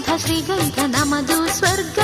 గంధ శ్రీగంధ నమదు స్వర్గ